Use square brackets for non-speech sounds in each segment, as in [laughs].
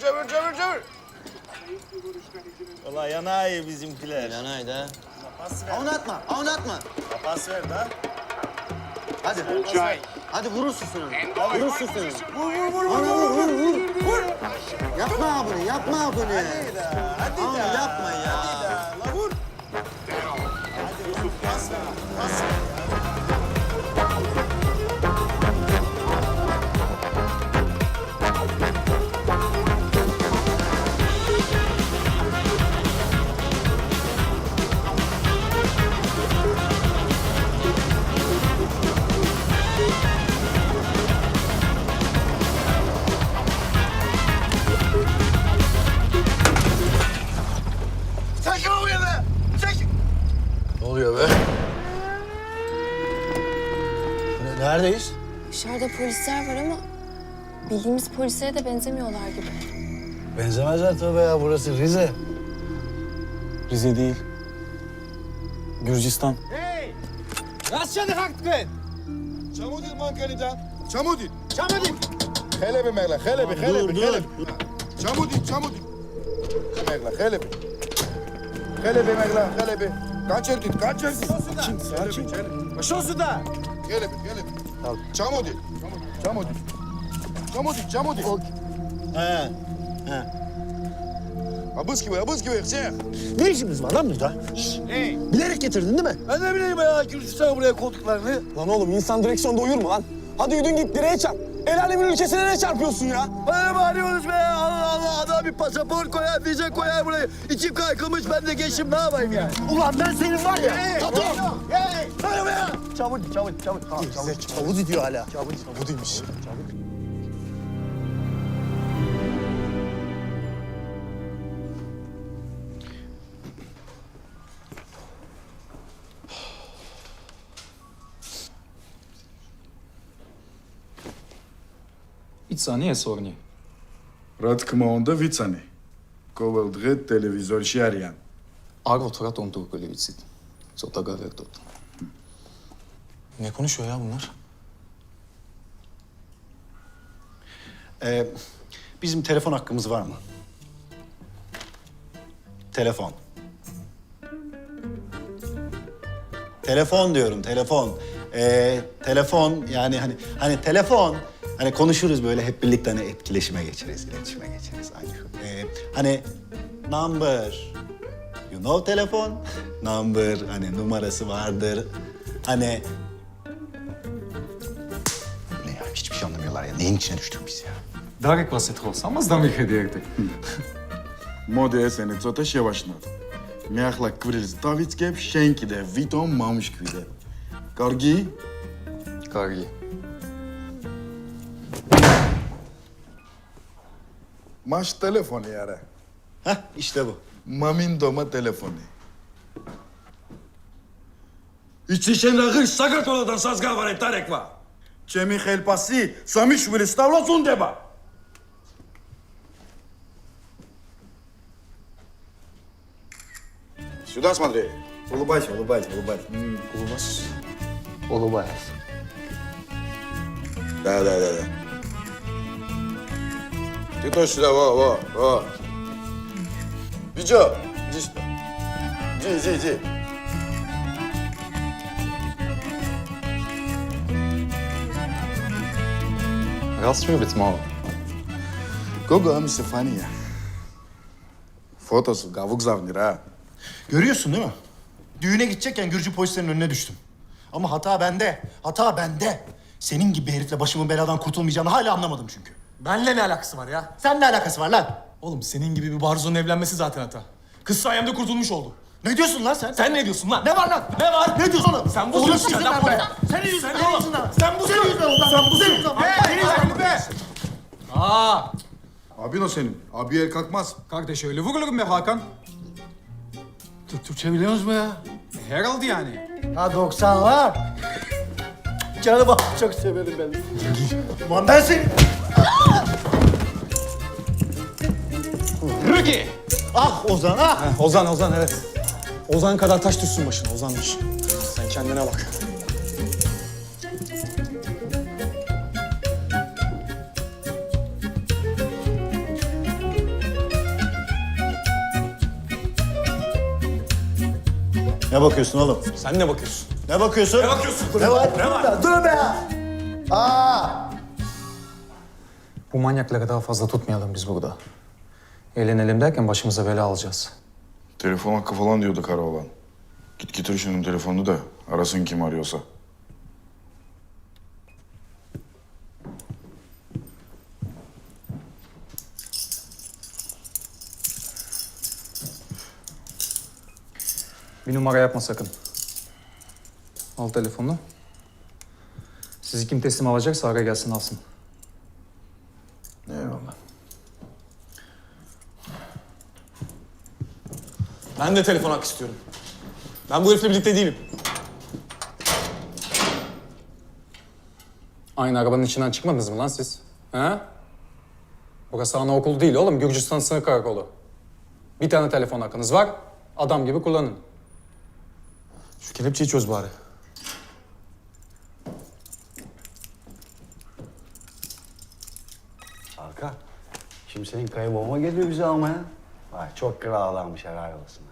cömür, cömür, cömür. Valla yanay bizimkiler. Yanay da. Pas ver. Avını atma. Pas ver da. Hadi. Çay. Hadi vurursun sen onu. Vurursun. Vur, vur, vur, vur, vur, vur, vur. Yapma bunu, yapma bunu. Hadi da, hadi da. Neredeyiz? Dışarıda polisler var ama bildiğimiz polislere de benzemiyorlar gibi. Benzemezler tabii ya. Burası Rize. Rize değil. Gürcistan. Çamudin mankanida. Çamudin. Çamudin. Helebi megla, helebi, helebi, helebi. Çamudin, çamudin. Megla, helebi. Helebi megla, helebi. Kaçırdın, kaçırdın. Sakin, sakin. Şosuda. Helebi, helebi. Çamudin. Çamudin. Çamudin, çamudin. He. Abız gibi, abız gibi. Şey. Ne işimiz var lan burada? Bilerek getirdin değil mi? Ben ne bileyim ya. Gürcistan buraya koltuklarını. Lan oğlum insan direksiyonda uyur mu lan? Hadi yudun git direğe çarp. El alemin ülkesine ne çarpıyorsun ya? Bana bağırıyorsunuz be? Allah Allah. Adam bir pasaport koyar, vize koyar buraya. İçim kaykılmış. Ben de geçim. Ne yapayım yani? Ulan ben senin var ya. Hey! Tato! Hey! Be ya! Çabuk, çabuk, çabuk. Tamam, çabuk. Çabuk diyor hala. Çabuk, çabuk demiş. Çabuk. İçsani sorni. Radkıma onda vicani. Kovaldığı televizör şeriyan. Arvo torat on turkuli vitsit. Sota gavertot. Ne konuşuyor ya bunlar? Ee, bizim telefon hakkımız var mı? Telefon. Telefon diyorum, telefon. Ee, telefon yani hani hani telefon hani konuşuruz böyle hep birlikte hani etkileşime geçeriz, iletişime geçeriz. Aynı şu. Ee, hani number, you know telefon, [laughs] number hani numarası vardır. Hani ne ya hiçbir şey anlamıyorlar ya. Neyin içine düştük biz ya? Darek vas etros, ama znam ih direkte. Моде есени цота шевашнат. Мяхла кврил ставицке шенки де витон мамиш квиде. Карги, Kargi. маш телефони яре. Heh işte bu. Мамин дома телефони. İçişen rakır Sakartola'dan sazgar var Tarek var. Чеми хелпаси, сами швили ставла сундеба. Сюда смотри. Улыбайся, улыбайся, улыбайся. Улыбас. Улыбаясь. Да, да, да, да. Ты тоже сюда, во, во, во. Бичо, иди сюда. Иди, иди, иди. Расшибец мало. Gogo ami Stefania. Fotosu gavuk zavnir ha. Görüyorsun değil mi? Düğüne gidecekken Gürcü polislerin önüne düştüm. Ama hata bende. Hata bende. Senin gibi bir herifle başımın beladan kurtulmayacağını hala anlamadım çünkü. Benle ne alakası var ya? Sen ne alakası var lan? Oğlum senin gibi bir barzonun evlenmesi zaten hata. Kız sayemde kurtulmuş oldu. Ne diyorsun lan sen? Sen ne diyorsun lan? Ne var lan? Ne var? Ne diyorsun oğlum? Sen bu sen lan be. Senin yüzünden oğlum. Sen bu Senin yüzünden Sen bu senin yüzünden. Senin yüzünden be. Aa, Abin o senin. Abi el kalkmaz. kardeş öyle vurulurum be Hakan. Türk Türkçe biliyor musun ya? Herhalde yani. Ha 90'lar. Canım abi çok severim ben. Ulan ben seni... Ruki! Ah Ozan ah! Heh, Ozan Ozan evet. Ozan kadar taş düşsün başına Ozan'mış. Sen kendine bak. Ne bakıyorsun oğlum? Sen ne bakıyorsun? Ne bakıyorsun? Ne bakıyorsun? Ne var? Ne var? Dur be! Aa! Bu manyakları daha fazla tutmayalım biz burada. Eğlenelim derken başımıza bela alacağız. Telefon hakkı falan diyordu kara olan. Git getir şunun telefonunu da arasın kim arıyorsa. Bir numara yapma sakın. Al telefonunu. Sizi kim teslim alacaksa ara gelsin alsın. Ben de telefon hakkı istiyorum. Ben bu herifle birlikte değilim. Aynı arabanın içinden çıkmadınız mı lan siz? He? Burası anaokulu değil oğlum. Gürcistan sınır karakolu. Bir tane telefon hakkınız var. Adam gibi kullanın. Şu kelepçeyi çöz bari. Arka, şimdi senin kayınbabama geliyor bizi almaya. Vay çok krallanmış helal olsun.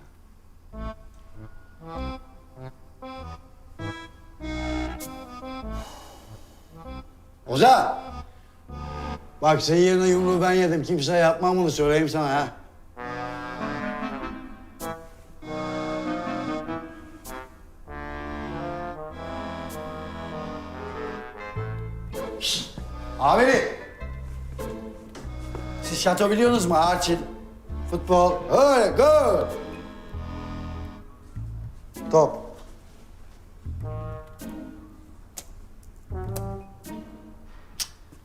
Ozan! Bak senin yerine yumruğu ben yedim. Kimse yapmam bunu söyleyeyim sana ha. Şşt! Abini! Siz şato biliyorsunuz mu Arçin? Futbol. Öyle, good. Top.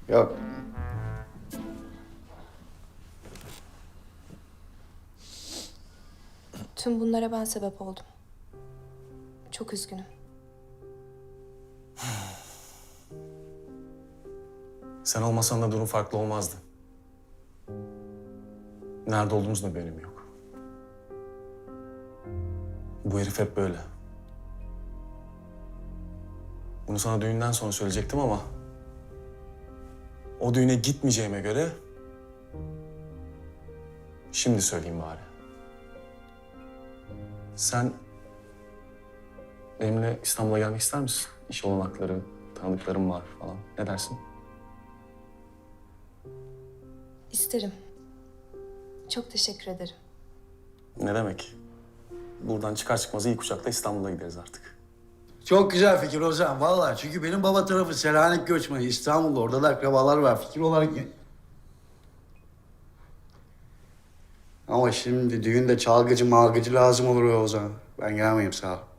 Yok. Tüm bunlara ben sebep oldum. Çok üzgünüm. Sen olmasan da durum farklı olmazdı. Nerede olduğumuzun da bir önemi yok. Bu herif hep böyle. Bunu sana düğünden sonra söyleyecektim ama... O düğüne gitmeyeceğime göre... Şimdi söyleyeyim bari. Sen... Benimle İstanbul'a gelmek ister misin? İş olanakları, tanıdıklarım var falan. Ne dersin? İsterim. Çok teşekkür ederim. Ne demek? Buradan çıkar çıkmaz ilk uçakla İstanbul'a gideriz artık. Çok güzel fikir Ozan vallahi. Çünkü benim baba tarafı Selanik göçmeni. İstanbul'da orada da akrabalar var. Fikir olarak... Ama şimdi düğünde çalgıcı malgıcı lazım olur ya Ozan. Ben gelmeyeyim sağ ol.